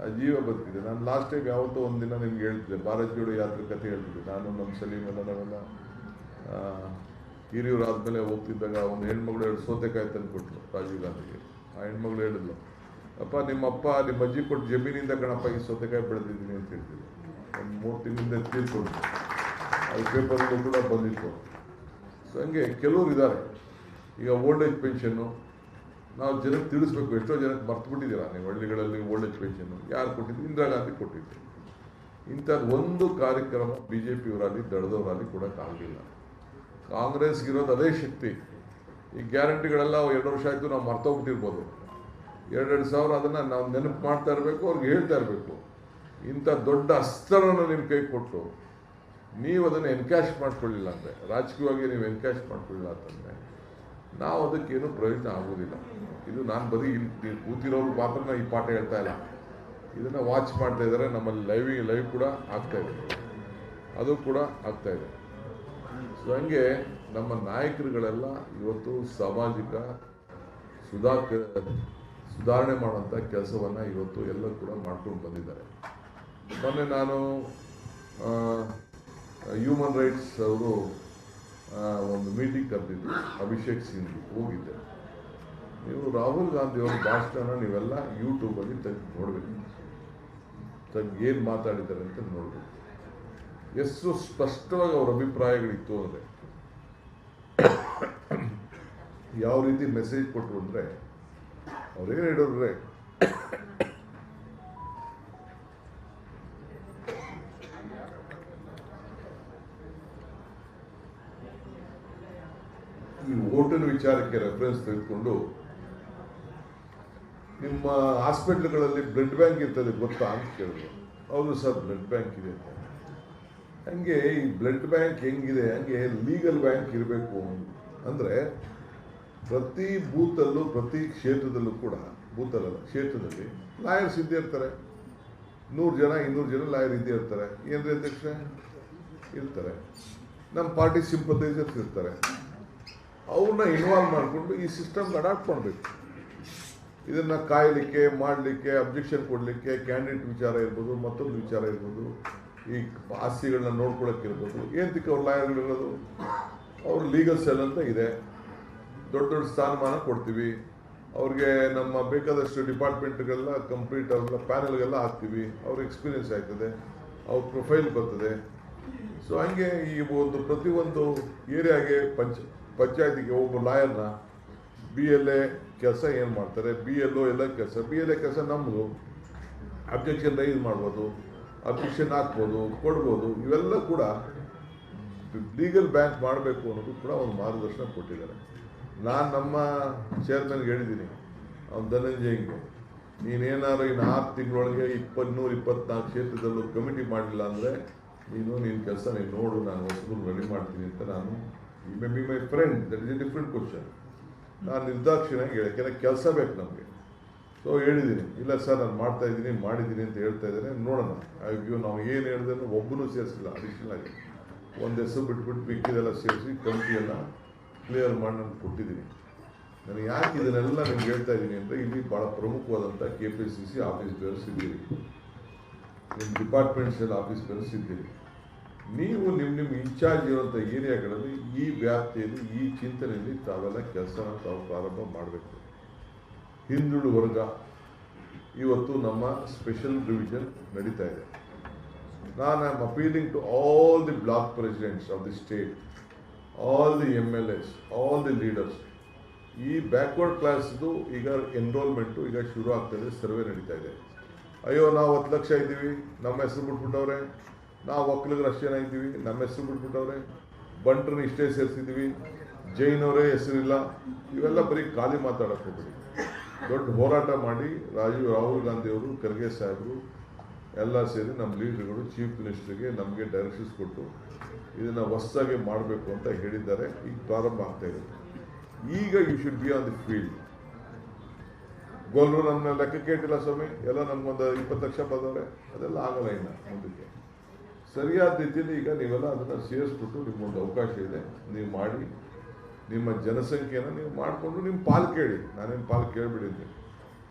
ಆ ಜೀವ ಬದುಕಿದೆ. ನಾನು ಲಾಸ್ಟ್ ಟೈಮ್ ಯಾವತ್ತೋ ಒಂದು ದಿನ ನಿಮ್ಗೆ ಹೇಳ್ತಿದ್ದೆ. ಭಾರತ್ ಜೋಡೋ ಯಾತ್ರೆ ಕಥೆ ಹೇಳ್ತಿದ್ದೆ. ನಾನು ನಮ್ಮ ಸಲೀಮ್ ಎಲ್ಲ ನಾವೆಲ್ಲ ಹಿರಿಯೂರು ಆದಮೇಲೆ ಹೋಗ್ತಿದ್ದಾಗ ಒಂದು ಹೆಣ್ಮಗಳು ಎರಡು ಸೌತೆಕಾಯಿ ತಂದು ಕೊಟ್ಟರು ರಾಜೀವ್ ಗಾಂಧಿಗೆ. ಆ ಹೆಣ್ಮಗಳು ಹೇಳಿದ್ಲು, ಅಪ್ಪ ನಿಮ್ಮಪ್ಪ ನಿಮ್ಮ ಅಜ್ಜಿ ಕೊಟ್ಟು ಜಮೀನಿಂದ ಕಣಪ್ಪ ಈ ಸೌತೆಕಾಯಿ ಬೆಳೆದಿದ್ದೀನಿ ಅಂತ ಹೇಳ್ತಿದ್ದೆ ಒಂದು ಮೂರು ತಿಂಗಳಿಂದ ತೀರ್ಕೊಂಡು, ಅದು ಪೇಪರ್ಗಳು ಕೂಡ ಬಂದಿತ್ತು. ಸೊ ಹಂಗೆ ಕೆಲವರು ಇದ್ದಾರೆ. ಈಗ ಓಲ್ಡ್ ಏಜ್ ಪೆನ್ಷನ್ನು ನಾವು ಜನಕ್ಕೆ ತಿಳಿಸ್ಬೇಕು, ಎಷ್ಟೋ ಜನಕ್ಕೆ ಮರ್ತು ಬಿಟ್ಟಿದ್ದೀರಾ ನೀವು ಹಳ್ಳಿಗಳಲ್ಲಿ ಓಲ್ಡ್ ಏಜ್ ಯಾರು ಕೊಟ್ಟಿದ್ದು? ಇಂದಿರಾ ಗಾಂಧಿ ಕೊಟ್ಟಿದ್ದು. ಇಂಥದ್ದು ಒಂದು ಕಾರ್ಯಕ್ರಮ ಬಿ ಜೆ ಪಿಯವರಲ್ಲಿ ದಳದವರಲ್ಲಿ ಕೊಡೋಕ್ಕಾಗಲಿಲ್ಲ ಕಾಂಗ್ರೆಸ್ಗಿರೋದು ಅದೇ ಶಕ್ತಿ. ಈ ಗ್ಯಾರಂಟಿಗಳೆಲ್ಲ ಎರಡು ವರ್ಷ ಆಯಿತು ನಾವು ಮರ್ತೋಗ್ಬಿಟ್ಟಿರ್ಬೋದು. ಎರಡೆರಡು ಸಾವಿರ ಅದನ್ನು ನಾವು ನೆನಪು ಮಾಡ್ತಾ ಇರಬೇಕು, ಅವ್ರಿಗೆ ಹೇಳ್ತಾ ಇರಬೇಕು. ಇಂಥ ದೊಡ್ಡ ಅಸ್ತ್ರವನ್ನು ನಿಮ್ಮ ಕೈ ಕೊಟ್ಟು ನೀವು ಅದನ್ನು ಎನ್ಕ್ಯಾಶ್ ಮಾಡ್ಕೊಳ್ಳಿಲ್ಲ ಅಂದರೆ, ರಾಜಕೀಯವಾಗಿ ನೀವು ಎನ್ಕ್ಯಾಶ್ ಮಾಡ್ಕೊಳ್ಳಿಲ್ಲ ಅಂತಂದರೆ ನಾವು ಅದಕ್ಕೇನು ಪ್ರಯೋಜನ ಆಗೋದಿಲ್ಲ ಇದು ನಾನು ಬರೀ ಇಲ್ಲಿ ಕೂತಿರೋರು ಮಾತ್ರ ಈ ಪಾಠ ಹೇಳ್ತಾ ಇಲ್ಲ. ಇದನ್ನು ವಾಚ್ ಮಾಡ್ತಾ ಇದ್ದಾರೆ, ನಮ್ಮಲ್ಲಿ ಲೈವ್ ಲೈವ್ ಕೂಡ ಆಗ್ತಾ ಇದೆ. ಅದು ಕೂಡ ಆಗ್ತಾ ಇದೆ. ಸೊ ಹಂಗೆ ನಮ್ಮ ನಾಯಕರುಗಳೆಲ್ಲ ಇವತ್ತು ಸಾಮಾಜಿಕ ಸುಧಾಕ, ಸುಧಾರಣೆ ಮಾಡುವಂಥ ಕೆಲಸವನ್ನು ಇವತ್ತು ಎಲ್ಲ ಕೂಡ ಮಾಡ್ಕೊಂಡು ಬಂದಿದ್ದಾರೆ. ಮೊನ್ನೆ ನಾನು ಹ್ಯೂಮನ್ ರೈಟ್ಸ್ ಅವರು ಒಂದು ಮೀಟಿಂಗ್ ಕರೆದಿದ್ದು ಅಭಿಷೇಕ್ ಸಿಂಗ್ ಹೋಗಿದ್ದೆ. ನೀವು ರಾಹುಲ್ ಗಾಂಧಿ ಅವ್ರ ಭಾಷಣ ನೀವೆಲ್ಲ ಯೂಟ್ಯೂಬಲ್ಲಿ ತೆಗೆದು ನೋಡಬೇಕು. ತೆಗೆದು ಏನು ಮಾತಾಡಿದ್ದಾರೆ ಅಂತ ನೋಡಬೇಕು. ಎಷ್ಟು ಸ್ಪಷ್ಟವಾಗಿ ಅವ್ರ ಅಭಿಪ್ರಾಯಗಳಿತ್ತು ಅಂದರೆ, ಯಾವ ರೀತಿ ಮೆಸೇಜ್ ಕೊಟ್ಟರು ಅಂದರೆ, ಅವ್ರೇನು ಹೇಳಿದ್ರೆ ವಿಚಾರಕ್ಕೆ ರೆಫರೆನ್ಸ್ ತೆಗೆದುಕೊಂಡು, ನಿಮ್ಮ ಹಾಸ್ಪಿಟ್ಲ್ಗಳಲ್ಲಿ ಬ್ಲಡ್ ಬ್ಯಾಂಕ್ ಇರ್ತದೆ ಗೊತ್ತಾ ಅಂತ ಕೇಳಿದ್ರು ಹೌದು ಸರ್ ಬ್ಲಡ್ ಬ್ಯಾಂಕ್ ಇದೆ ಅಂತ. ಹಂಗೆ ಈ ಬ್ಲಡ್ ಬ್ಯಾಂಕ್ ಹೆಂಗಿದೆ, ಹಂಗೆ ಲೀಗಲ್ ಬ್ಯಾಂಕ್ ಇರಬೇಕು ಅಂದರೆ, ಪ್ರತಿ ಬೂತಲ್ಲೂ, ಪ್ರತಿ ಕ್ಷೇತ್ರದಲ್ಲೂ ಕೂಡ ಬೂತಲ್ಲ ಕ್ಷೇತ್ರದಲ್ಲಿ ಲಾಯರ್ಸ್ ಇದ್ದೇ ಇರ್ತಾರೆ. ನೂರು ಜನ, ಇನ್ನೂರು ಜನ ಲಾಯರ್ ಇದ್ದೇ ಇರ್ತಾರೆ. ಏನ್ರಿ ಅಧ್ಯಕ್ಷ? ಇರ್ತಾರೆ. ನಮ್ಮ ಪಾರ್ಟಿ ಸಿಂಪತೈಸರ್ಸ್ ಇರ್ತಾರೆ. ಅವ್ರನ್ನ ಇನ್ವಾಲ್ವ್ ಮಾಡಿಕೊಂಡು ಈ ಸಿಸ್ಟಮ್ ಅಡಾಪ್ಟ್ ಮಾಡಬೇಕು. ಇದನ್ನು ಕಾಯಲಿಕ್ಕೆ, ಮಾಡಲಿಕ್ಕೆ ಅಬ್ಜೆಕ್ಷನ್ ಕೊಡಲಿಕ್ಕೆ ಕ್ಯಾಂಡಿಡೇಟ್ ವಿಚಾರ ಇರ್ಬೋದು, ಮತ್ತೊಂದು ವಿಚಾರ ಇರ್ಬೋದು, ಈ ಆಸ್ತಿಗಳನ್ನ ನೋಡ್ಕೊಳಕ್ಕಿರ್ಬೋದು ಏನಕ್ಕೆ ಅವ್ರ ಲಾಯರ್ಗಳಿರೋದು ಅವ್ರ ಲೀಗಲ್ ಸೆಲ್ ಅಂತ ಇದೆ. ದೊಡ್ಡ ದೊಡ್ಡ ಸ್ಥಾನಮಾನ ಕೊಡ್ತೀವಿ. ಅವ್ರಿಗೆ ನಮ್ಮ ಬೇಕಾದಷ್ಟು ಡಿಪಾರ್ಟ್ಮೆಂಟ್ಗೆಲ್ಲ ಕಂಪ್ಲೀಟ್ ಅವ್ರ ಪ್ಯಾನಲ್ಗೆಲ್ಲ ಹಾಕ್ತೀವಿ. ಅವ್ರ ಎಕ್ಸ್ಪೀರಿಯನ್ಸ್ ಆಗ್ತದೆ ಅವ್ರ ಪ್ರೊಫೈಲ್ ಬರ್ತದೆ. ಸೊ ಹಂಗೆ ಈ ಒಂದು ಪ್ರತಿಯೊಂದು ಏರಿಯಾಗೆ ಪಂಚ, ಪಂಚಾಯತಿಗೆ ಒಬ್ಬ ಲಾಯರ್ನ ಬಿ ಎಲ್ ಎ ಕೆಲಸ ಏನು ಮಾಡ್ತಾರೆ? ಬಿ ಎಲ್ ಒ ಎಲ್ಲ ಕೆಲಸ ಬಿ ಎಲ್ ಎ ಕೆಲಸ ನಮ್ಮದು ಅಬ್ಜೆಕ್ಷನ್ ರೈಸ್ ಮಾಡ್ಬೋದು ಅಬ್ಜೆಕ್ಷನ್ ಹಾಕ್ಬೋದು, ಕೊಡ್ಬೋದು, ಇವೆಲ್ಲ ಕೂಡ ಲೀಗಲ್ ಬ್ಯಾಂಕ್ ಮಾಡಬೇಕು ಅನ್ನೋದು ಕೂಡ ಒಂದು ಮಾರ್ಗದರ್ಶನ ಕೊಟ್ಟಿದ್ದಾರೆ. ನಾನು ನಮ್ಮ ಚೇರ್ಮನ್ಗೆ ಹೇಳಿದ್ದೀನಿ, ಅವ್ನು ಧನಂಜಯ್ಗೆ ನೀನೇನಾದ್ರು ಇನ್ನು ಆರು ತಿಂಗಳೊಳಗೆ ಇಪ್ಪತ್ತ್ನೂರು ಇಪ್ಪತ್ನಾಲ್ಕು ಕ್ಷೇತ್ರದಲ್ಲೂ ಕಮಿಟಿ ಮಾಡಲಿಲ್ಲ ಅಂದರೆ ನೀನು ನಿನ್ನ ಕೆಲಸ ನೀನು ನೋಡು, ನಾನು ಹೊಸಬರು ರೆಡಿ ಮಾಡ್ತೀನಿ ಅಂತ ನಾನು ಈ maybe my friend that is a different question ನಾನು ನಿರ್ದಾಕ್ಷಿಣ್ಯಾಗಿ ಹೇಳಿ ಯಾಕೆಂದರೆ ಕೆಲಸ ಬೇಕು ನಮಗೆ. ಸೊ ಹೇಳಿದ್ದೀನಿ ಇಲ್ಲ ಸರ್, ನಾನು ಮಾಡ್ತಾ ಇದ್ದೀನಿ, ಮಾಡಿದ್ದೀನಿ ಅಂತ ಹೇಳ್ತಾ ಇದ್ದೇನೆ, ನೋಡೋಣ. ಅಯ್ಯೋ ನಾವು ಏನು ಹೇಳಿದ್ರೆ ಒಬ್ಬನೂ ಸೇರಿಸಿಲ್ಲ ಅಡಿಷನಲ್ ಆಗಿ. ಒಂದು ಹೆಸರು ಬಿಟ್ಬಿಟ್ಟು ಮಿಕ್ಕಿದೆಲ್ಲ ಸೇರಿಸಿ ಕಮಿಟಿಯನ್ನು ಕ್ಲಿಯರ್ ಮಾಡಿ ನಾನು ಕೊಟ್ಟಿದ್ದೀನಿ. ನಾನು ಯಾಕೆ ಇದನ್ನೆಲ್ಲ ನಿಮ್ಗೆ ಹೇಳ್ತಾ ಇದ್ದೀನಿ ಅಂದರೆ, ಇಲ್ಲಿ ಭಾಳ ಪ್ರಮುಖವಾದಂಥ K P C C office ಬೇರೆಸಿದ್ದೀರಿ ನಿಮ್ಮ ಡಿಪಾರ್ಟ್ಮೆಂಟ್ಸ್ ಎಲ್ಲ ಆಫೀಸ್ ಬೇರೆ ಇದ್ದೀರಿ. ನೀವು ನಿಮ್ಮ ನಿಮ್ಮ ಇನ್ಚಾರ್ಜ್ ಇರುವಂಥ ಏರಿಯಾಗಳಲ್ಲಿ ಈ ವ್ಯಾಪ್ತಿಯಲ್ಲಿ, ಈ ಚಿಂತನೆಯಲ್ಲಿ ತಾವೆಲ್ಲ ಕೆಲಸನ ತಾವು ಪ್ರಾರಂಭ ಮಾಡಬೇಕು. ಹಿಂದುಳಿದ ವರ್ಗ, ಇವತ್ತು ನಮ್ಮ ಸ್ಪೆಷಲ್ ಡಿವಿಷನ್ ನಡೀತಾ ಇದೆ. ನಾನು am appealing to all the block presidents of the state all the M L S all the leaders ಈ ಬ್ಯಾಕ್ವರ್ಡ್ ಕ್ಲಾಸ್ದು ಈಗ ಎನ್ರೋಲ್ಮೆಂಟು ಈಗ ಶುರು ಆಗ್ತಾಯಿದೆ ಸರ್ವೆ ನಡೀತಾ ಇದೆ. ಅಯ್ಯೋ, ನಾವು ಹತ್ತು ಲಕ್ಷ ಇದ್ದೀವಿ, ನಮ್ಮ ಹೆಸರು ಬಿಟ್ಬಿಟ್ಟವ್ರೆ. ನಾವು ಒಕ್ಕಲಿಗರು ಜನ ಇದ್ದೀವಿ. ನಮ್ಮ ಹೆಸರು ಬಿಟ್ಬಿಟ್ಟವ್ರೆ. ಬಂಟ್ರನ್ನ ಇಷ್ಟೇ ಸೇರಿಸಿದ್ದೀವಿ. ಜೈನವರೇ ಹೆಸರಿಲ್ಲ. ಇವೆಲ್ಲ ಬರೀ ಖಾಲಿ ಮಾತಾಡಕ್ಕೆ ದೊಡ್ಡ ಹೋರಾಟ ಮಾಡಿ ರಾಜೀವ್, ರಾಹುಲ್ ಗಾಂಧಿಯವರು ಖರ್ಗೆ ಸಾಹೇಬರು ಎಲ್ಲ ಸೇರಿ ನಮ್ಮ ಲೀಡರ್ಗಳು, ಚೀಫ್ ಮಿನಿಸ್ಟ್ರಿಗೆ ನಮಗೆ ಡೈರೆಕ್ಷನ್ಸ್ ಕೊಟ್ಟು ಇದನ್ನು ಹೊಸದಾಗಿ ಮಾಡಬೇಕು ಅಂತ ಹೇಳಿದ್ದಾರೆ. ಈಗ ಪ್ರಾರಂಭ ಆಗ್ತಾ ಇದೆ. ಈಗ you should be on the field ಗೋಲ್ರು ನಮ್ಮ ಲೆಕ್ಕಕ್ಕೆ ಇಟ್ಟಿಲ್ಲ ಸ್ವಾಮಿ. ಎಲ್ಲ ನಮಗೊಂದು ಇಪ್ಪತ್ತು ಲಕ್ಷ ಬಂದವ್ರೆ. ಅದೆಲ್ಲ ಆಗಲ್ಲ ಇನ್ನು ಮುಂದಕ್ಕೆ. ಸರಿಯಾದ ರೀತಿಯಲ್ಲಿ ಈಗ ನೀವೆಲ್ಲ ಅದನ್ನು ಸೇರಿಸ್ಬಿಟ್ಟು ನಿಮ್ಗೊಂದು ಅವಕಾಶ ಇದೆ. ನೀವು ಮಾಡಿ, ನಿಮ್ಮ ಜನಸಂಖ್ಯೆನ ನೀವು ಮಾಡಿಕೊಂಡು ನಿಮ್ಮ ಪಾಲು ಕೇಳಿ. ನಾನೇನು ಪಾಲು ಕೇಳಿಬಿಡಿದ್ದೀನಿ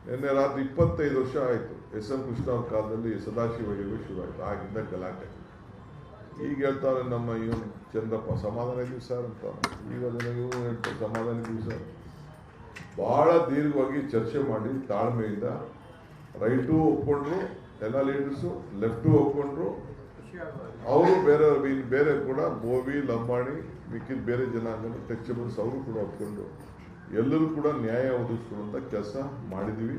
ನಿನ್ನೆ ರಾತ್ರಿ ಇಪ್ಪತ್ತೈದು ವರ್ಷ ಆಯಿತು. ಎಸ್ ಎಂ ಕೃಷ್ಣ ಅವ್ರ ಕಾಲದಲ್ಲಿ ಸದಾಶಿವ ಶುರು ಆಯಿತು. ಆಗಿಂದ ಗಲಾಟೆ. ಈಗ ಹೇಳ್ತಾರೆ ನಮ್ಮ ಇವನು ಚಂದ್ರಪ್ಪ, ಸಮಾಧಾನ ಇದೀವಿ ಸರ್ ಅಂತ. ಈಗ ಇವನು ಹೇಳ್ತಾರೆ, ಸಮಾಧಾನ ಇದೀವಿ ಸರ್. ಭಾಳ ದೀರ್ಘವಾಗಿ ಚರ್ಚೆ ಮಾಡಿ ತಾಳ್ಮೆಯಿಂದ ರೈಟು ಒಪ್ಕೊಂಡ್ರು, ಎಲ್ಲ ಲೀಡರ್ಸು, ಲೆಫ್ಟು ಒಪ್ಕೊಂಡ್ರು ಅವರು ಬೇರೆ ಬೇರೆ ಕೂಡ ಬೋವಿ ಲಂಬಾಣಿ, ಮಿಕ್ಕಿದ ಬೇರೆ ಜನಾಂಗ ಟೆಕ್ಚಬಲ್ಸ್ ಅವರು ಕೂಡ ಒಪ್ಕೊಂಡು ಎಲ್ಲರೂ ಕೂಡ ನ್ಯಾಯ ಒದಗಿಸ್ಕೊಳ್ಳುವಂಥ ಕೆಲಸ ಮಾಡಿದ್ದೀವಿ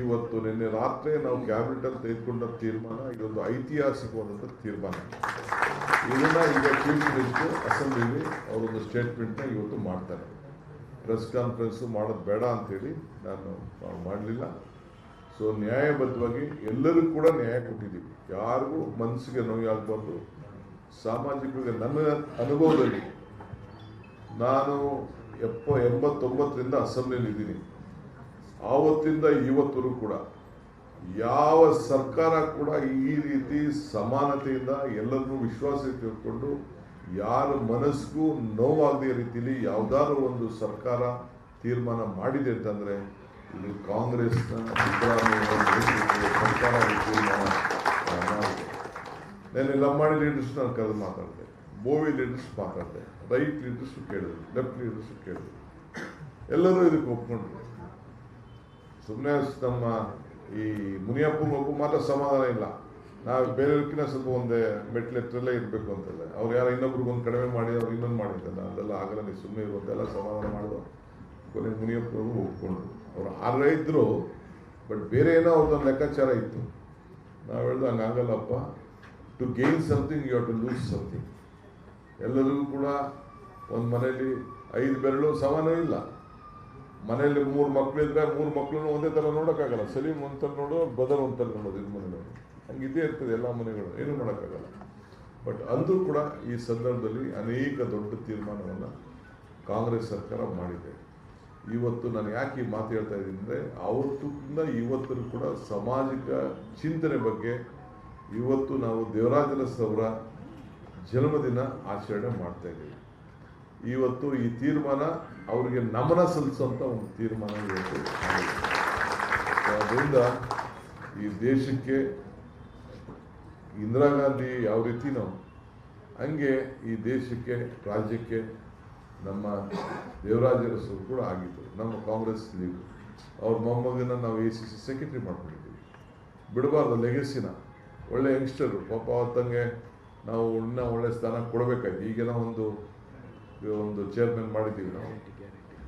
ಇವತ್ತು ನಿನ್ನೆ ರಾತ್ರಿ ನಾವು ಕ್ಯಾಬಿನೆಟಲ್ಲಿ ತೆಗೆದುಕೊಂಡ ತೀರ್ಮಾನ ಇದೊಂದು ಐತಿಹಾಸಿಕವಾದಂಥ ತೀರ್ಮಾನ. ಇದನ್ನ ಈಗ ಚೀಫ್ ಮಿನಿಸ್ಟರ್ ಅಸೆಂಬ್ಲಿಲಿ ಅವರೊಂದು ಸ್ಟೇಟ್ಮೆಂಟ್ನ ಇವತ್ತು ಮಾಡ್ತಾರೆ. ಪ್ರೆಸ್ ಕಾನ್ಫರೆನ್ಸು ಮಾಡೋದು ಬೇಡ ಅಂತೇಳಿ ನಾನು ಮಾಡಲಿಲ್ಲ. ಸೊ ನ್ಯಾಯಬದ್ಧವಾಗಿ ಎಲ್ಲರಿಗೂ ಕೂಡ ನ್ಯಾಯ ಕೊಟ್ಟಿದ್ದೀವಿ. ಯಾರಿಗೂ ಮನಸ್ಸಿಗೆ ನೋವಾಗಬಾರ್ದು ಸಾಮಾಜಿಕವಾಗಿ ನನ್ನ ಅನುಭವದಲ್ಲಿ ನಾನು ಎಪ್ಪ, ಎಂಬತ್ತೊಂಬತ್ತರಿಂದ ಅಸೆಂಬ್ಲಿಯಲ್ಲಿ ಇದ್ದೀನಿ. ಆವತ್ತಿಂದ ಇವತ್ತರೂ ಕೂಡ ಯಾವ ಸರ್ಕಾರ ಕೂಡ ಈ ರೀತಿ ಸಮಾನತೆಯಿಂದ ಎಲ್ಲರನ್ನೂ ವಿಶ್ವಾಸ ತಿಳ್ಕೊಂಡು ಯಾರ ಮನಸ್ಸಿಗೂ ನೋವಾಗದೇ ರೀತಿಯಲ್ಲಿ ಯಾವುದಾದ್ರೂ ಒಂದು ಸರ್ಕಾರ ತೀರ್ಮಾನ ಮಾಡಿದೆ ಅಂತಂದರೆ ಇದು ಕಾಂಗ್ರೆಸ್ನ ಸಿದ್ದರಾಮಯ್ಯ ಸರ್ಕಾರ ನಾನು ಲಂಬಾಣಿ ಲೀಡರ್ಸ್ ನಾನು ಕರೆದು ಮಾತಾಡಿದೆ ಬೋವಿ ಲೀಡರ್ಸ್ ಮಾತಾಡಿದೆ ರೈಟ್ ಲೀಡರ್ಸ್ ಕೇಳಿದ್ರು. ಲೆಫ್ಟ್ ಲೀಡರ್ಸ್ ಕೇಳಿದ್ರು. ಎಲ್ಲರೂ ಇದಕ್ಕೆ ಒಪ್ಕೊಂಡ್ರು. ಸುಮ್ಮನೆ ನಮ್ಮ ಈ ಮುನಿಯಪ್ಪನ ಒಬ್ಬ ಮಾತ್ರ ಸಮಾಧಾನ ಇಲ್ಲ. ನಾವು ಬೇರೆಯವ್ರಕ್ಕಿಂತ ಸ್ವಲ್ಪ ಒಂದೇ ಮೆಟ್ಲು ಎತ್ತರಲ್ಲೇ ಇರಬೇಕು ಅಂತಲ್ಲ ಅವ್ರು ಯಾರು ಇನ್ನೊಬ್ರಿಗೆ ಒಂದು ಕಡಿಮೆ ಮಾಡಿ, ಅವ್ರು ಇನ್ನೊಂದು ಮಾಡಿದ್ದಲ್ಲ ಅದೆಲ್ಲ ಆಗಲ್ಲ, ನೀವು ಸುಮ್ಮನೆ ಇರುವಂತೆಲ್ಲ ಸಮಾಧಾನ ಮಾಡಿದ್ರು ಕೊನೆ ಮುನಿಯಪ್ಪನವರು ಒಪ್ಕೊಂಡ್ರು. ಅವ್ರು ಆರೇ ಇದ್ದರು ಬಟ್ ಬೇರೆ ಏನೋ ಅವ್ರದ್ದೊಂದು ಲೆಕ್ಕಾಚಾರ ಇತ್ತು. ನಾವು ಹೇಳ್ದು ಹಂಗಾಗಲ್ಲಪ್ಪ to gain something you have to lose something ಎಲ್ಲರಿಗೂ ಕೂಡ ಒಂದು ಮನೆಯಲ್ಲಿ ಐದು ಬೆರಳು ಸಮಾನ ಇಲ್ಲ. ಮನೆಯಲ್ಲಿ ಮೂರು ಮಕ್ಕಳಿದ್ರೆ ಮೂರು ಮಕ್ಕಳನ್ನು ಒಂದೇ ಥರ ನೋಡೋಕ್ಕಾಗಲ್ಲ. ಸಲೀಮ್ ಒಂಥರ ನೋಡು ಬದಲ್ ಒಂಥರ ನೋಡೋದು ಇದು ಮನೆಯಲ್ಲಿ ಇದೇ ಇರ್ತದೆ ಎಲ್ಲ ಮನೆಗಳು, ಏನೂ ಮಾಡೋಕ್ಕಾಗಲ್ಲ. ಬಟ್ ಅಂದರೂ ಕೂಡ ಈ ಸಂದರ್ಭದಲ್ಲಿ ಅನೇಕ ದೊಡ್ಡ ತೀರ್ಮಾನವನ್ನು ಕಾಂಗ್ರೆಸ್ ಸರ್ಕಾರ ಮಾಡಿದೆ. ಇವತ್ತು ನಾನು ಯಾಕೆ ಈ ಮಾತು ಹೇಳ್ತಾ ಇದ್ದೀನಿ ಅಂದರೆ ಅವತ್ತಿಂದ ಇವತ್ತು ಕೂಡ ಸಾಮಾಜಿಕ ಚಿಂತನೆ ಬಗ್ಗೆ ಇವತ್ತು ನಾವು ದೇವರಾಜನ ಸೌರ ಜನ್ಮದಿನ ಆಚರಣೆ ಮಾಡ್ತಾ ಇದ್ದೀವಿ. ಇವತ್ತು ಈ ತೀರ್ಮಾನ ಅವರಿಗೆ ನಮನ ಸಲ್ಲಿಸುವಂಥ ಒಂದು ತೀರ್ಮಾನ ಇವತ್ತು ಆದ್ದರಿಂದ ಈ ದೇಶಕ್ಕೆ ಇಂದಿರಾ ಗಾಂಧಿ ಯಾವ ರೀತಿನೋ ಹಂಗೆ ಈ ದೇಶಕ್ಕೆ, ರಾಜ್ಯಕ್ಕೆ ನಮ್ಮ ದೇವರಾಜರಸು ಕೂಡ ಆಗಿದ್ದರು ನಮ್ಮ ಕಾಂಗ್ರೆಸ್ ಲೀಗ್. ಅವ್ರ ಮೊಮ್ಮಗನ ನಾವು ಎ ಸಿ ಸಿ ಸೆಕ್ರೆಟರಿ ಮಾಡ್ಕೊಂಡಿದ್ದೀವಿ. ಬಿಡಬಾರ್ದು ಲೆಗಸಿನ. ಒಳ್ಳೆ ಯಂಗ್ಸ್ಟರು, ಪಾಪ ಅವತ್ತಂಗೆ ನಾವು ಇನ್ನೂ ಒಳ್ಳೆ ಸ್ಥಾನ ಕೊಡಬೇಕಾಯ್ತು. ಈಗೆಲ್ಲ ಒಂದು ಒಂದು ಚೇರ್ಮನ್ ಮಾಡಿದ್ದೀವಿ ನಾವು.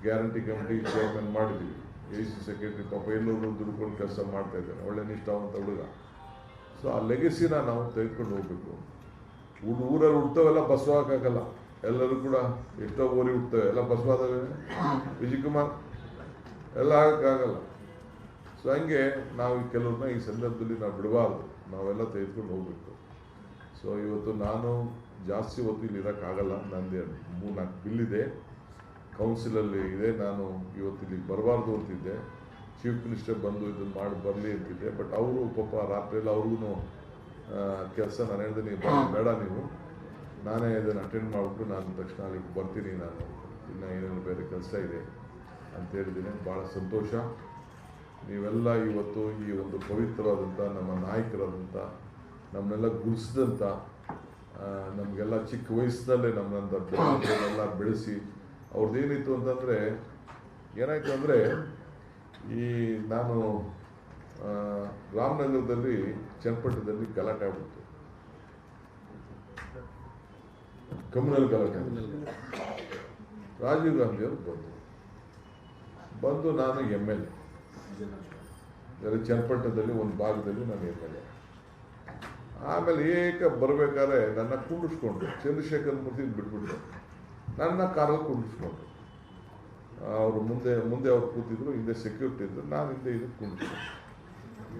ಗ್ಯಾರಂಟಿ ಕಮಿಟಿ ಚೇರ್ಮನ್ ಮಾಡಿದ್ದೀವಿ. ಎ ಸಿ ಸೆಕ್ರೆಟರಿ ಪಾಪ ಎಲ್ಲರೂ ದುಡ್ಕೊಂಡು ಕೆಲಸ ಮಾಡ್ತಾ ಇದ್ದಾನೆ ಒಳ್ಳೆ ನಿಷ್ಠಾವಂತ ಹುಡುಗ. ಸೊ ಆ ಲೆಗಸಿನ ನಾವು ತೆಗೆದುಕೊಂಡು ಹೋಗಬೇಕು. ಊರು ಊರಲ್ಲಿ ಹುಡ್ತವೆಲ್ಲ ಬಸವಾಗಕ್ಕಾಗಲ್ಲ ಎಲ್ಲರೂ ಕೂಡ ಎಷ್ಟೋ ಓಲಿ ಹುಟ್ಟುತ್ತವೆ. ಎಲ್ಲ ಬಸವಾದವೇ ವಿಜಯಕುಮಾರ್? ಎಲ್ಲ ಆಗೋಕ್ಕಾಗಲ್ಲ ಸೊ ಹಂಗೆ ನಾವು ಕೆಲವ್ರನ್ನ ಈ ಸಂದರ್ಭದಲ್ಲಿ ನಾವು ಬಿಡಬಾರ್ದು. ನಾವೆಲ್ಲ ತೆಗೆದುಕೊಂಡು ಹೋಗಬೇಕು. ಸೊ ಇವತ್ತು ನಾನು ಜಾಸ್ತಿ ಹೊತ್ತು ಇಲ್ಲಿ ಇರೋಕ್ಕಾಗಲ್ಲ ನಂದು ಮೂರು ನಾಲ್ಕು ಬಿಲ್ ಇದೆ ಕೌನ್ಸಿಲಲ್ಲಿ ಇದೆ. ನಾನು ಇವತ್ತು ಇಲ್ಲಿಗೆ ಬರಬಾರ್ದು ಅಂತಿದ್ದೆ. ಚೀಫ್ ಮಿನಿಸ್ಟರ್ ಬಂದು ಇದನ್ನು ಮಾಡಿ ಬರಲಿ ಅಂತಿದ್ದೆ. ಬಟ್ ಅವರು ಪಾಪ ರಾತ್ರಿಯಲ್ಲಿ ಅವ್ರಿಗೂ ಕೆಲಸ ನಾನು ಹೇಳಿದೆ, ನೀವು ಬೇಡ ನೀವು. ನಾನೇ ಇದನ್ನು ಅಟೆಂಡ್ ಮಾಡಿಬಿಟ್ಟು ನಾನು ತಕ್ಷಣ ಅಲ್ಲಿಗೆ ಬರ್ತೀನಿ ನಾನು. ಇನ್ನು ಏನೇನು ಬೇರೆ ಕೆಲಸ ಇದೆ ಅಂತ ಹೇಳಿದ್ದೀನಿ. ಭಾಳ ಸಂತೋಷ. ನೀವೆಲ್ಲ ಇವತ್ತು ಈ ಒಂದು ಪವಿತ್ರವಾದಂಥ ನಮ್ಮ ನಾಯಕರಾದಂಥ, ನಮ್ಮನ್ನೆಲ್ಲ ಗುರುಸಿದಂಥ ನಮಗೆಲ್ಲ ಚಿಕ್ಕ ವಯಸ್ಸಿನಲ್ಲೇ ನಮ್ಮನ್ನೆಲ್ಲ ಬೆಳೆಸಿ ಅವ್ರದ್ದೇನಿತ್ತು ಅಂತಂದರೆ, ಏನಾಯಿತು ಅಂದರೆ ಈ ನಾನು ರಾಮನಗರದಲ್ಲಿ ಚನ್ನಪಟ್ಟಣದಲ್ಲಿ ಗಲಾಟೆ ಆಗ್ಬಿಡ್ತು. ಕಮ್ಯುನಲ್ ಗಲಾಟೆ ರಾಜೀವ್ ಗಾಂಧಿ ಅವರು ಬಂದರು. ಬಂದು ನಾನು ಎಂ ಎಲ್ ಎ. ಚನ್ನಪಟ್ಟಣದಲ್ಲಿ ಒಂದು ಭಾಗದಲ್ಲಿ ನಾನು ಎಂ ಎಲ್ ಎ. ಆಮೇಲೆ ಏಕ ಬರಬೇಕಾದ್ರೆ ನನ್ನ ಕುಂಡಿಸ್ಕೊಂಡ್ರು ಚಂದ್ರಶೇಖರ್ ಮೂರ್ತಿ ಬಿಟ್ಬಿಟ್ರು. ನನ್ನ ಕಾರಲ್ಲಿ ಕುಂಡಿಸ್ಕೊಂಡ್ರು ಅವರು ಮುಂದೆ ಮುಂದೆ ಅವ್ರು ಕೂತಿದ್ರು, ಹಿಂದೆ ಸೆಕ್ಯೂರಿಟಿ ಇದ್ರು. ನಾನು ಹಿಂದೆ ಇದಕ್ಕೆ ಕುಂಡಿಸ್ಕೊಂಡೆ.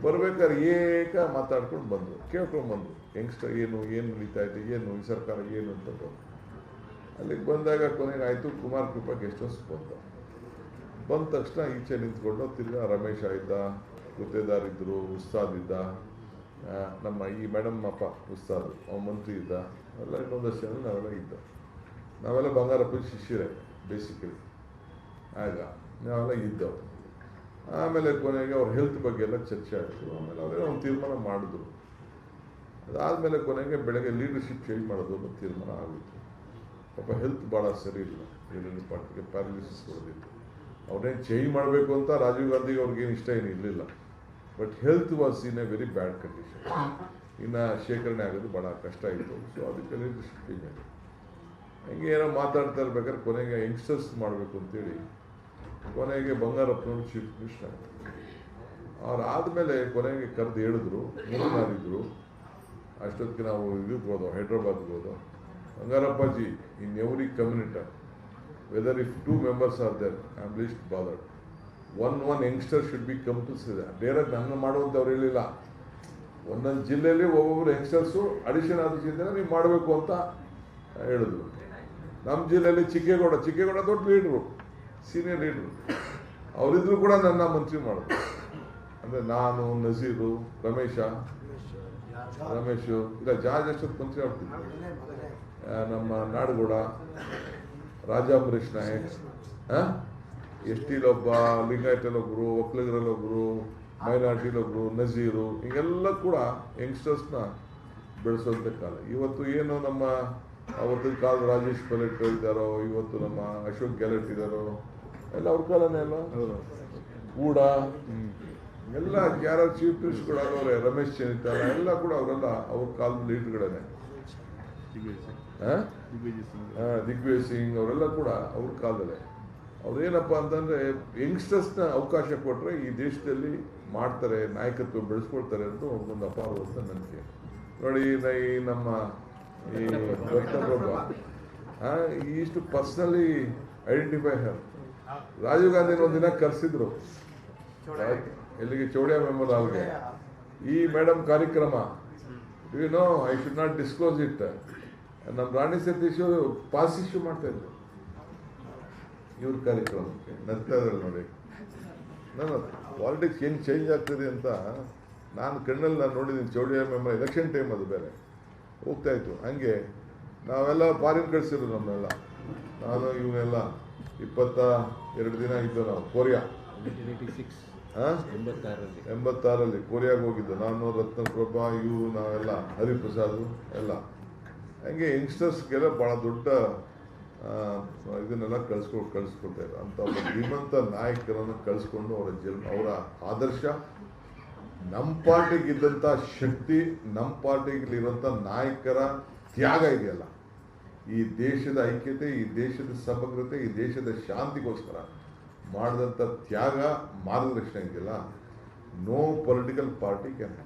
ಬರ್ಬೇಕಾದ್ರೆ ಏಕ ಮಾತಾಡ್ಕೊಂಡು ಬಂದರು. ಕೇಳ್ಕೊಂಡು ಬಂದರು. ಯಂಗ್ಸ್ಟರ್ ಏನು ಏನು ನಡೀತಾ ಇದೆ, ಏನು ಈ ಸರ್ಕಾರ ಏನು ಅಂತ ಅಲ್ಲಿಗೆ ಬಂದಾಗ ಕೊನೆಗೆ ಆಯಿತು, ಕುಮಾರ್ ಕೃಪಾ ಗೆಸ್ಟ್ ಹೌಸ್ ಬಂದ ಬಂದ ತಕ್ಷಣ ಈಚೆ ನಿಂತ್ಕೊಂಡು ತಿರ್ಗಾ ರಮೇಶ ಇದ್ದ ಗುತ್ತೇದಾರಿದ್ದರು ಉಸ್ತಾದ್ ಇದ್ದ ನಮ್ಮ ಈ ಮೇಡಮ್ ಅಪ್ಪ ಉಸ್ತಾದ್, ಅವ್ನ ಮಂತ್ರಿ ಇದ್ದ, ಎಲ್ಲ ಇನ್ನೊಂದಷ್ಟು ಜನ ನಾವೆಲ್ಲ ಇದ್ದ. ನಾವೆಲ್ಲ ಬಂಗಾರಪ್ಪ ಶಿಷ್ಯರೇ ಬೇಸಿಕಲಿ ಆಗ ನಾವೆಲ್ಲ ಇದ್ದವು ಆಮೇಲೆ ಕೊನೆಗೆ ಅವ್ರ ಹೆಲ್ತ್ ಬಗ್ಗೆ ಎಲ್ಲ ಚರ್ಚೆ ಆಯಿತು. ಆಮೇಲೆ ಅವರೇ ಒಂದು ತೀರ್ಮಾನ ಮಾಡಿದ್ರು. ಅದಾದಮೇಲೆ ಕೊನೆಗೆ ಬೆಳಗ್ಗೆ ಲೀಡರ್ಶಿಪ್ ಚೇಂಜ್ ಮಾಡೋದು ಅನ್ನೋ ತೀರ್ಮಾನ ಆಗಿತ್ತು ಪಾಪ ಹೆಲ್ತ್ ಭಾಳ ಸರಿ ಇಲ್ಲ. ಏನೇನು ಪಾರ್ಟಿಗೆ ಪ್ಯಾರಲಿಸಿಸ್ ಕೊಡೋದಿತ್ತು ಅವ್ರನ್ನೇನು ಚೇಂಜ್ ಮಾಡಬೇಕು ಅಂತ ರಾಜೀವ್ ಗಾಂಧಿಗೆ ಅವ್ರಿಗೇನು ಇಷ್ಟ ಏನು ಇರಲಿಲ್ಲ. But health was in a very bad condition ಇನ್ನು ಶೇಖರಣೆ ಆಗೋದು ಭಾಳ ಕಷ್ಟ ಇತ್ತು ಸೊ ಅದಕ್ಕೆ ಚೇಂಜ್ ಆಗಿದೆ ಹಂಗೆ ಏನೋ ಮಾತಾಡ್ತಾ ಇರ್ಬೇಕಾದ್ರೆ ಕೊನೆಗೆ ಯಂಗ್ಸ್ಟರ್ಸ್ ಮಾಡಬೇಕು ಅಂತೇಳಿ ಕೊನೆಗೆ ಬಂಗಾರಪ್ಪನವರು ಚೀಫ್ ಮಿನಿಸ್ಟರ್. ಅವ್ರು ಆದಮೇಲೆ ಕೊನೆಗೆ ಕರೆದು ಹೇಳಿದ್ರು ಮಾಡಿದ್ರು ಅಷ್ಟೊತ್ತಿಗೆ ನಾವು ಇದಕ್ಕೆ ಹೋದೋ, ಹೈದ್ರಾಬಾದ್ಗೆ ಹೋದೋ. Bangarappaji in every community whether if two members are there I am least bothered one one youngster should be compulsory direct ಮಾಡುವಂತ ಅವ್ರು ಹೇಳಿಲ್ಲ. ಒಂದೊಂದು ಜಿಲ್ಲೆಯಲ್ಲಿ ಒಬ್ಬೊಬ್ಬರು ಯಂಗ್ಸ್ಟರ್ಸು ಅಡಿಷನ್ ಆದ ನೀವು ಮಾಡಬೇಕು ಅಂತ ಹೇಳಿದ್ರು. ನಮ್ಮ ಜಿಲ್ಲೆಯಲ್ಲಿ ಚಿಕ್ಕೇಗೌಡ ಚಿಕ್ಕೇಗೌಡ ದೊಡ್ಡ ಲೀಡ್ರು ಸೀನಿಯರ್ ಲೀಡ್ರು ಅವರಿದ್ರು ಕೂಡ ನನ್ನ ಮಂತ್ರಿ ಮಾಡಿದ್ರು ಅಂದರೆ ನಾನು ನಜೀರು ರಮೇಶ ರಮೇಶು. ಇಲ್ಲ ಜಾರ್ಜ್ ಅಷ್ಟೊತ್ತು ಮಂತ್ರಿ ಆಗ್ತಿದ್ರು ಆ, ನಮ್ಮ ನಾಡಗೌಡ ರಾಜಾಪುರೇಶ್ ನಾಯಕ್ ಎಸ್ ಟಿಲೊಬ್ಬ ಲಿಂಗಾಯತಲ್ಲೊಬ್ರು ಒಕ್ಕಲಿಗರಲ್ಲೊಬ್ರು ಮೈನಾರಿಟಿಲೊಬ್ರು ನಜೀರು ಹಿಂಗೆಲ್ಲ ಕೂಡ ಯಂಗ್ಸ್ಟರ್ಸ್ನ ಬೆಳೆಸುವಂಥ ಕಾಲ. ಇವತ್ತು ಏನು ನಮ್ಮ ಅವತ್ತಿನ ಕಾಲದ ರಾಜೇಶ್ ಪೈಲಟ್ ಇದ್ದಾರೋ ಇವತ್ತು ನಮ್ಮ ಅಶೋಕ್ ಗೆಲಟ್ ಇದ್ದಾರೋ ಎಲ್ಲ ಅವ್ರ ಕಾಲನೇ ಅಲ್ಲ ಕೂಡ ಎಲ್ಲ ಯಾರು ಚೀಫ್ ಮಿನಿಸ್ಟರ್ಗಳು ಆಗೋರೆ ರಮೇಶ್ ಚೆನ್ನಿತಾರ ಎಲ್ಲ ಕೂಡ ಅವರೆಲ್ಲ ಅವ್ರ ಕಾಲದ ಲೀಡ್ಗಳೇ ದಿಗ್ವಿಜಯ್ ಸಿಂಗ್. ಅವರೆಲ್ಲ ಕೂಡ ಅವ್ರ ಕಾಲದಲ್ಲೇ. ಅವ್ರೇನಪ್ಪ ಅಂತಂದ್ರೆ ಯಂಗ್ಸ್ಟರ್ಸ್ನ ಅವಕಾಶ ಕೊಟ್ಟರೆ ಈ ದೇಶದಲ್ಲಿ ಮಾಡ್ತಾರೆ ನಾಯಕತ್ವ ಬೆಳೆಸ್ಕೊಳ್ತಾರೆ ಅಂತ ಒಂದು ಅಪಾರವಾದ ನಂಬಿಕೆ. ನೋಡಿ ನ- ಈ ನಮ್ಮ ಈ ರತ್ನಪ್ರಭ ಇಷ್ಟು ಪರ್ಸನಲಿ ಐಡೆಂಟಿಫೈ ಹರ್ ರಾಜೀವ್ ಗಾಂಧಿನ ಒಂದಿನ ಕರೆಸಿದ್ರು. ಎಲ್ಲಿಗೆ ಚೌಡಿಯಾ ಮೆಮೋರಿಯಲ್ಗೆ ಈ ಮೇಡಮ್ ಕಾರ್ಯಕ್ರಮ you know I should not disclose it ನಮ್ಮ ರಾಣಿ ಸತೀಶ್ ಪಾಸ್ ಇಶ್ಯೂ ಮಾಡ್ತಾ ಇದ್ರು. ಇವ್ರ ಕಾರ್ಯಕ್ರಮಕ್ಕೆ ನಗ್ತಾ ಇದ್ರು ನೋಡಿ. ನಾನು ಪಾಲಿಟಿಕ್ಸ್ ಏನು ಚೇಂಜ್ ಆಗ್ತದೆ ಅಂತ ನಾನು ಕಣ್ಣಲ್ಲಿ ನಾನು ನೋಡಿದ್ದೀನಿ ಚೌಡಿಯಾ ಮೆಂಬರ್ ಎಲೆಕ್ಷನ್ ಟೈಮ್ ಅದು ಬೇರೆ. ಹೋಗ್ತಾ ಇತ್ತು. ಹಂಗೆ ನಾವೆಲ್ಲ ಫಾರಿನ್ ಕಳಿಸಿದ್ರು ನಮ್ಮೆಲ್ಲ. ನಾನು ಇವನ್ನೆಲ್ಲ ಇಪ್ಪತ್ತ ಎರಡು ದಿನ ಇದ್ದು ನಾವು ಕೊರಿಯಾ. ಹಾಂ ಎಂಬತ್ತಾರರಲ್ಲಿ ಎಂಬತ್ತಾರಲ್ಲಿ. ಕೊರಿಯಾಗೆ ಹೋಗಿದ್ದು. ನಾನು ರತ್ನ ಪ್ರಭಾ ಇವರು ನಾವೆಲ್ಲ ಹರಿಪ್ರಸಾದ್ ಎಲ್ಲ. ಹಂಗೆ ಯಂಗ್ಸ್ಟರ್ಸ್ಗೆಲ್ಲ ಭಾಳ ದೊಡ್ಡ ಇದನ್ನೆಲ್ಲ ಕಳ್ಸ್ಕೊಂಡು ಕಳಿಸ್ಕೊಳ್ತಾ ಇದ್ರು. ಅಂತ ಒಬ್ಬ ಶ್ರೀಮಂತ ನಾಯಕರನ್ನು ಕಳಿಸ್ಕೊಂಡು ಅವರ ಜನ್ಮ ಅವರ ಆದರ್ಶ ನಮ್ಮ ಪಾರ್ಟಿಗೆ ಇದ್ದಂಥ ಶಕ್ತಿ ನಮ್ಮ ಪಾರ್ಟಿಗಿರುವಂಥ ನಾಯಕರ ತ್ಯಾಗ ಇದೆಯಲ್ಲ. ಈ ದೇಶದ ಐಕ್ಯತೆ ಈ ದೇಶದ ಸಮಗ್ರತೆ ಈ ದೇಶದ ಶಾಂತಿಗೋಸ್ಕರ. ಮಾಡಿದಂಥ ತ್ಯಾಗ ಮಾರ್ಗದರ್ಶನ ಇದೆಯಲ್ಲ ನೋ ಪೊಲಿಟಿಕಲ್ ಪಾರ್ಟಿ ಕ್ಯಾನ್